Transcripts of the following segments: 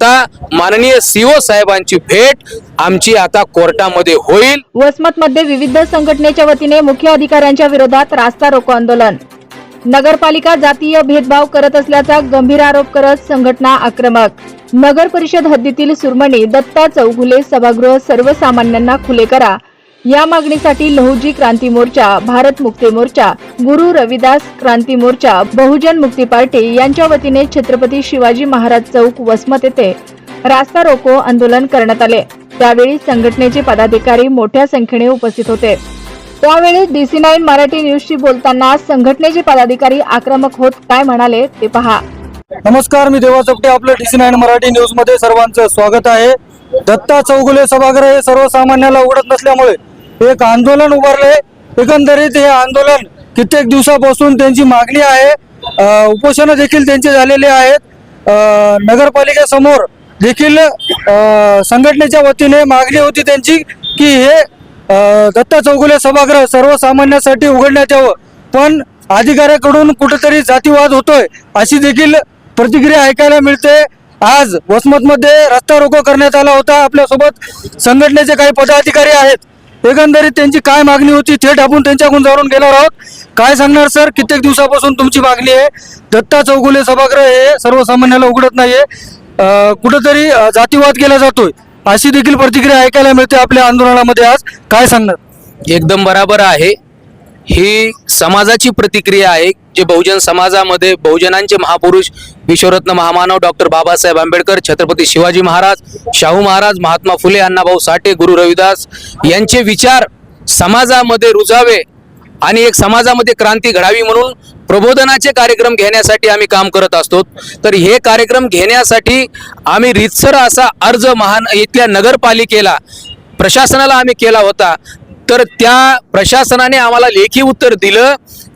आता माननीय सीओ साहेबांची भेट आमची आता कोर्टामध्ये होईल. वसमतमध्ये विविध संघटनेच्या वतीने मुख्य अधिकाऱ्यांच्या विरोधात रास्ता रोको आंदोलन. नगरपालिका जातीय भेदभाव करत असल्याचा गंभीर आरोप करत संघटना आक्रमक. नगर परिषद हद्दीतील सुरमणी दत्ता चौघुले सभागृह सर्वसामान्यांना खुले करा. या मागणीसाठी लहुजी क्रांती मोर्चा भारत मुक्ती मोर्चा गुरु रविदास क्रांती मोर्चा बहुजन मुक्ती पार्टी यांच्या वतीने छत्रपती शिवाजी महाराज चौक वसमत येथे रास्ता रोको आंदोलन करण्यात आले. त्यावेळी संघटनेचे पदाधिकारी मोठ्या संख्येने उपस्थित होते. त्यावेळी डीसी नाईन मराठी न्यूजशी बोलताना संघटनेचे पदाधिकारी आक्रमक होत काय म्हणाले ते पहा. नमस्कार मी देवा चपटे आपलं डी सी नाईन मराठी न्यूजमध्ये सर्वांचं स्वागत आहे. दत्ता चौगुले सभागृह हे सर्वसामान्याला उघडत नसल्यामुळे एक आंदोलन उभारले एकंदरीत हे आंदोलन कित्येक दिवसापासून त्यांची मागणी आहे. उपोषणं देखील त्यांचे झालेले आहेत. नगरपालिकेसमोर देखील संघटनेच्या वतीने मागणी होती त्यांची की हे दत्त दत्ता चौगुले सभागृह सर्वसामान्यांसाठी उघडण्यात यावं. पण अधिकाऱ्याकडून कुठेतरी जातीवाद होतोय अशी देखील प्रतिक्रिया ऐकायला मिळते. आज वसमतमध्ये रस्ता रोको करण्यात आला होता. आपल्यासोबत संघटनेचे काही पदाधिकारी आहेत. एकंदरीत त्यांची काय मागणी होती थेट आपण त्यांच्याकडून जाणून घेणार आहोत. काय सांगणार सर? कित्येक दिवसापासून तुमची मागणी आहे. दत्ता चौगुले सभागृह हे सर्वसामान्याला उघडत नाहीये. कुठंतरी जातीवाद केला जातोय. अशी देखील प्रतिक्रिया ऐकायला मिळते आपल्या आंदोलनामध्ये आज. काय सांगणार? एकदम बराबर आहे. ही समाजाची प्रतिक्रिया आहे जे बहुजन समाजामध्ये बहुजनांचे महापुरुष विश्वरत्न महामानव डॉक्टर बाबासाहेब आंबेडकर छत्रपती शिवाजी महाराज शाहू महाराज महात्मा फुले अण्णाभाऊ साठे गुरु रविदास यांचे विचार समाजामध्ये रुजावे आणि एक समाजामध्ये क्रांती घडावी म्हणून प्रबोधनाचे कार्यक्रम घेण्यासाठी आम्ही काम करत असतो. तर हे कार्यक्रम घेण्यासाठी आम्ही रितसर असा अर्ज महान इथल्या नगरपालिकेला प्रशासनाला आम्ही केला होता. तर त्या प्रशासनाने आम्हाला लेखी उत्तर दिलं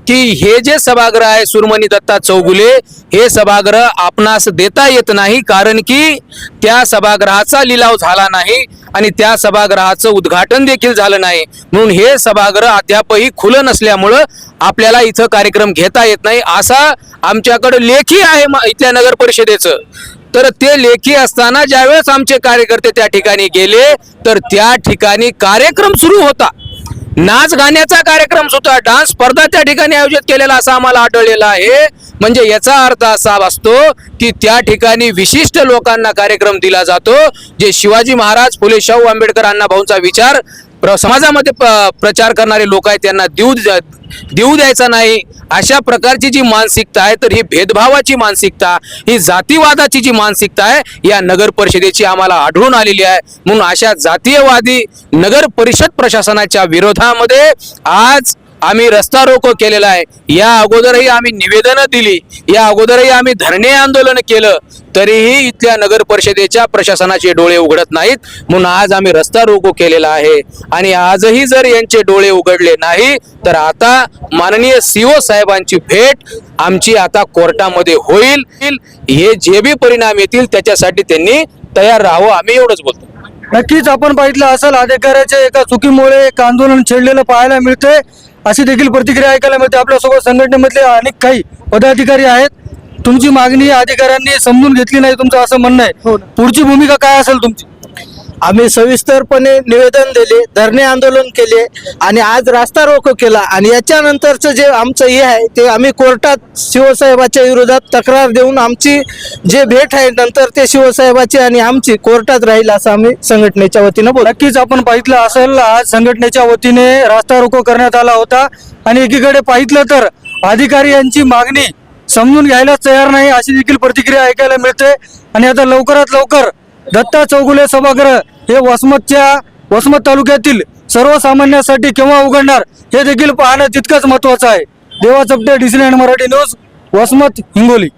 की हे जे सभागृह आहे सुरमणी दत्ता चौगुले हे सभागृह आपणास देता येत नाही कारण की त्या सभागृहाचा लिलाव झाला नाही आणि त्या सभागृहाचं उद्घाटन देखील झालं नाही. म्हणून हे सभागृह अद्यापही खुलं नसल्यामुळं आपल्याला इथं कार्यक्रम घेता येत नाही. असा आमच्याकडं लेखी आहे इथल्या नगर परिषदेचं तर ते लेखी असताना ज्यावेळेस आमचे कार्यकर्ते त्या ठिकाणी गेले तर त्या ठिकाणी कार्यक्रम सुरू होता. नाच गाण्याचा कार्यक्रम सुद्धा डान्स स्पर्धा त्या ठिकाणी आयोजित केलेला असा आम्हाला आढळलेला आहे. म्हणजे याचा अर्थ असा असतो की त्या ठिकाणी विशिष्ट लोकांना कार्यक्रम दिला जातो. जे शिवाजी महाराज फुले शाहू आंबेडकर अण्णा भाऊंचा विचार प्र- समाजामध्ये प- प्रचार करणारे लोक आहेत त्यांना देऊ देऊ द्यायचा नाही. अशा प्रकारची जी मानसिकता आहे तर ही भेदभावाची मानसिकता ही जातीवादाची जी मानसिकता आहे या नगर परिषदेची आम्हाला आढळून आलेली आहे. म्हणून अशा जातीयवादी नगर परिषद प्रशासनाच्या विरोधामध्ये आज आम्ही रस्ता रोको केलेला आहे. या अगोदरही आम्ही निवेदनं दिली. या अगोदरही आम्ही धरणे आंदोलन केलं. तरीही इथल्या नगर परिषदेच्या प्रशासनाचे डोळे उघडत नाहीत. म्हणून आज आम्ही रस्ता रोको केलेला आहे. आणि आजही जर यांचे डोळे उघडले नाही तर आता माननीय सीओ साहेबांची भेट आमची आता कोर्टामध्ये होईल. हे जे बी परिणाम येतील त्याच्यासाठी त्यांनी तयार राहावं आम्ही एवढंच बोलतो. नक्कीच आपण पाहिलं असेल अधिकाऱ्याच्या एका चुकीमुळे एक आंदोलन छेडलेलं पाहायला मिळते अशी देखील प्रतिक्रिया ऐकायला मिळते. आपल्यासोबत संघटनेमधले अनेक काही पदाधिकारी आहेत. तुमची मागणी अधिकाऱ्यांनी समजून घेतली नाही तुमचं असं म्हणणं आहे. पुढची भूमिका काय असेल तुमची? आम्ही सविस्तरपणे निवेदन दिले धरणे आंदोलन केले आणि आज रास्ता रोको केला आणि याच्यानंतरचं जे आमचं हे आहे ते आम्ही कोर्टात शिवसाहेबाच्या विरोधात तक्रार देऊन आमची जे भेट आहे नंतर ते शिवसाहेबाची आणि आमची कोर्टात राहील असं आम्ही संघटनेच्या वतीनं बोल नक्कीच आपण पाहिलं असेल आज संघटनेच्या वतीने रास्ता रोको करण्यात आला होता. आणि एकीकडे पाहिलं तर अधिकारी यांची मागणी समजून घ्यायला तयार नाही अशी देखील प्रतिक्रिया ऐकायला मिळते. आणि आता लवकरात लवकर दत्ता चौगुले सभागृह हे वसमतच्या वसमत तालुक्यातील सर्वसामान्यांसाठी केव्हा उघडणार हे देखील पाहणं तितकंच महत्वाचं आहे. Deva Chapate Disney Marathi news Vasmat Hingoli.